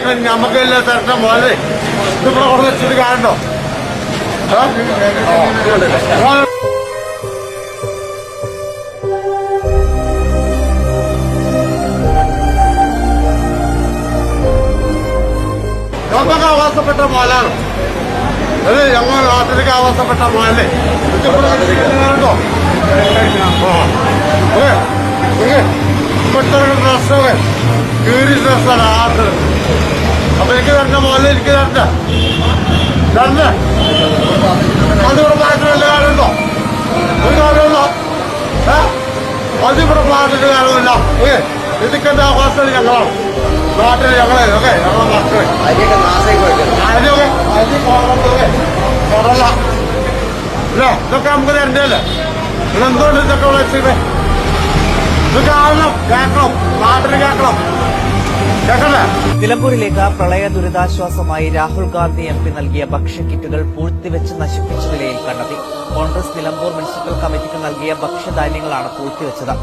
ചോദിക്കണം നമുക്ക് എല്ലാ തരണം പോലെ ഇതിവിടെ കൊണ്ട് കാണണ്ടോ? ആ? മോനെ നമുക്ക് ആവാസപ്പെട്ട മോലാണ് അത് ഞങ്ങൾ നാട്ടിലേക്ക് ആവാസപ്പെട്ട മോലല്ലേ വെച്ചിട്ടുണ്ടോ ഇപ്പോഴത്തെ ഡ്രസ്സൊക്കെ കീറി ഡ്രസ്സാണ് ആട്ട് അപ്പൊ എനിക്ക് തരണ്ട മോലെ എനിക്ക് തരണ്ട. തരണ്ട. അതിവിടെ പാട്ടിന് വല്ല കാര്യമുണ്ടോ? ഒരു കാര്യമുണ്ടോ? ഏ? അതിവിടെ പാട്ടിന് കാര്യമില്ല. ഓക്കെ ഇതൊക്കെ എന്റെ ആവാസം ഞങ്ങളാണ്. നാട്ടിൽ ഞങ്ങളെ ഓക്കെ? ഞങ്ങളെ മക്കളെ. അരിയൊക്കെ അരി കടല ഇല്ല ഇതൊക്കെ നമുക്ക് തരണ്ടല്ലേ എന്തുകൊണ്ട് ഇതൊക്കെ വിളിച്ചത് ഇത് കാണണം കേൾക്കണം. നാട്ടിൽ കേൾക്കണം. നിലമ്പൂരിലേക്ക് പ്രളയ ദുരിതാശ്വാസമായി രാഹുൽ ഗാന്ധി എം പി നൽകിയ ഭക്ഷ്യക്കിറ്റുകൾ പൂഴ്ത്തിവെച്ച് നശിപ്പിച്ച നിലയിൽ കണ്ടെത്തി. കോൺഗ്രസ് നിലമ്പൂർ മുനിസിപ്പൽ കമ്മിറ്റിക്ക് നൽകിയ ഭക്ഷ്യധാന്യങ്ങളാണ് പൂഴ്ത്തിവെച്ചത്.